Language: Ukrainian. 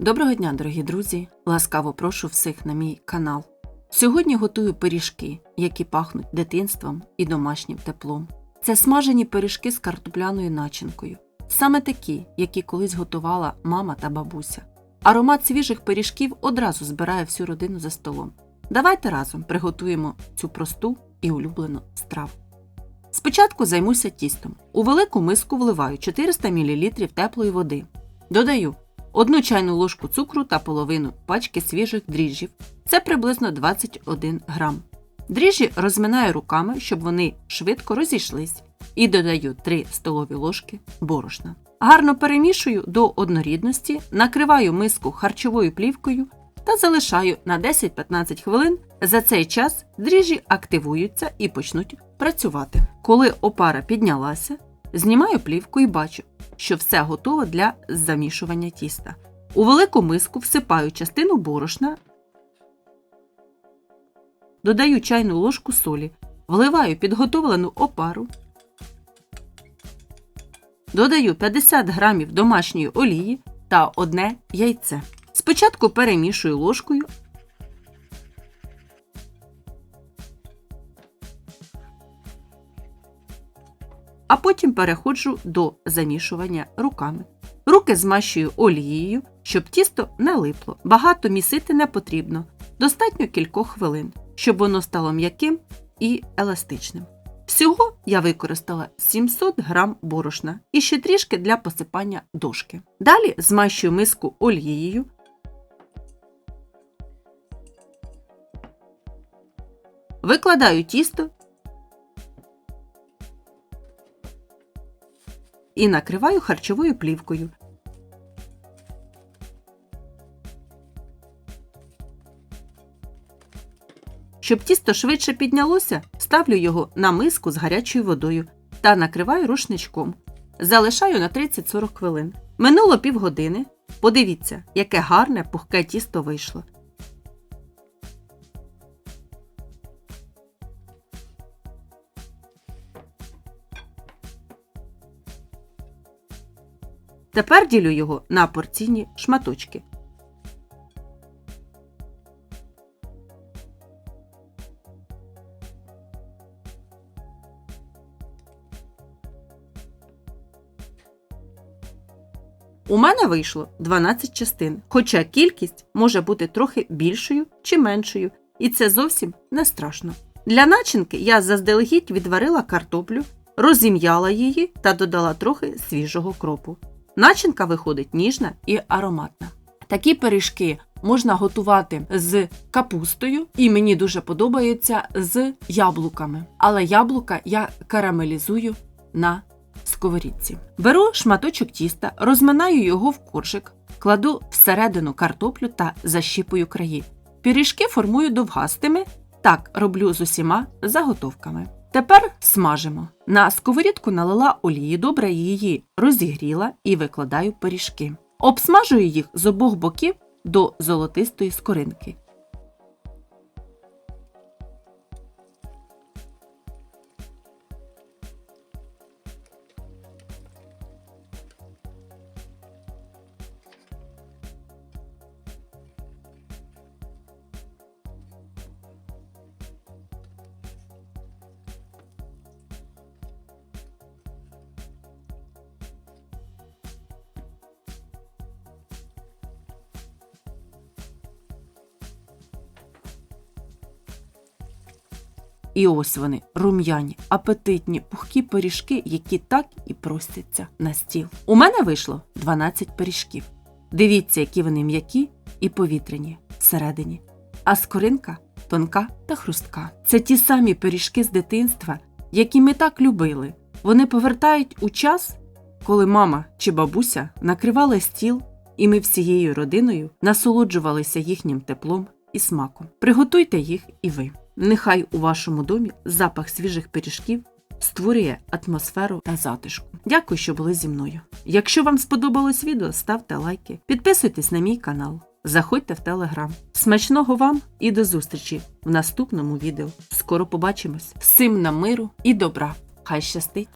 Доброго дня, дорогі друзі! Ласкаво прошу всіх на мій канал. Сьогодні готую пиріжки, які пахнуть дитинством і домашнім теплом. Це смажені пиріжки з картопляною начинкою, саме такі, які колись готувала мама та бабуся. Аромат свіжих пиріжків одразу збирає всю родину за столом. Давайте разом приготуємо цю просту і улюблену страву. Спочатку займуся тістом. У велику миску вливаю 400 мл теплої води. Додаю одну чайну ложку цукру та половину пачки свіжих дріжджів. Це приблизно 21 грам. Дріжджі розминаю руками, щоб вони швидко розійшлись, і додаю 3 столові ложки борошна. Гарно перемішую до однорідності, накриваю миску харчовою плівкою та залишаю на 10-15 хвилин. За цей час дріжджі активуються і почнуть працювати. Коли опара піднялася, знімаю плівку і бачу, що все готово для замішування тіста. У велику миску всипаю частину борошна, додаю чайну ложку солі, вливаю підготовлену опару, додаю 50 грамів домашньої олії та одне яйце. Спочатку перемішую ложкою, а потім переходжу до замішування руками. Руки змащую олією, щоб тісто не липло. Багато місити не потрібно, достатньо кількох хвилин, щоб воно стало м'яким і еластичним. Всього я використала 700 грам борошна і ще трішки для посипання дошки. Далі змащую миску олією. Викладаю тісто і накриваю харчовою плівкою. Щоб тісто швидше піднялося, ставлю його на миску з гарячою водою та накриваю рушничком. Залишаю на 30-40 хвилин. Минуло півгодини. Подивіться, яке гарне пухке тісто вийшло. Тепер ділю його на порційні шматочки. У мене вийшло 12 частин, хоча кількість може бути трохи більшою чи меншою, і це зовсім не страшно. Для начинки я заздалегідь відварила картоплю, розім'яла її та додала трохи свіжого кропу. Начинка виходить ніжна і ароматна. Такі пиріжки можна готувати з капустою, і мені дуже подобається з яблуками. Але яблука я карамелізую на сковорідці. Беру шматочок тіста, розминаю його в коржик, кладу всередину картоплю та защіпую краї. Пиріжки формую довгастими. Так роблю з усіма заготовками. Тепер смажимо. На сковорідку налила олії, добре її розігріла і викладаю пиріжки. Обсмажую їх з обох боків до золотистої скоринки. І ось вони, рум'яні, апетитні, пухкі пиріжки, які так і простяться на стіл. У мене вийшло 12 пиріжків. Дивіться, які вони м'які і повітряні всередині. А скоринка тонка та хрустка. Це ті самі пиріжки з дитинства, які ми так любили. Вони повертають у час, коли мама чи бабуся накривали стіл, і ми всією родиною насолоджувалися їхнім теплом і смаком. Приготуйте їх і ви. Нехай у вашому домі запах свіжих пиріжків створює атмосферу та затишку. Дякую, що були зі мною. Якщо вам сподобалось відео, ставте лайки, підписуйтесь на мій канал, заходьте в телеграм. Смачного вам і до зустрічі в наступному відео. Скоро побачимось. Всім нам миру і добра! Хай щастить!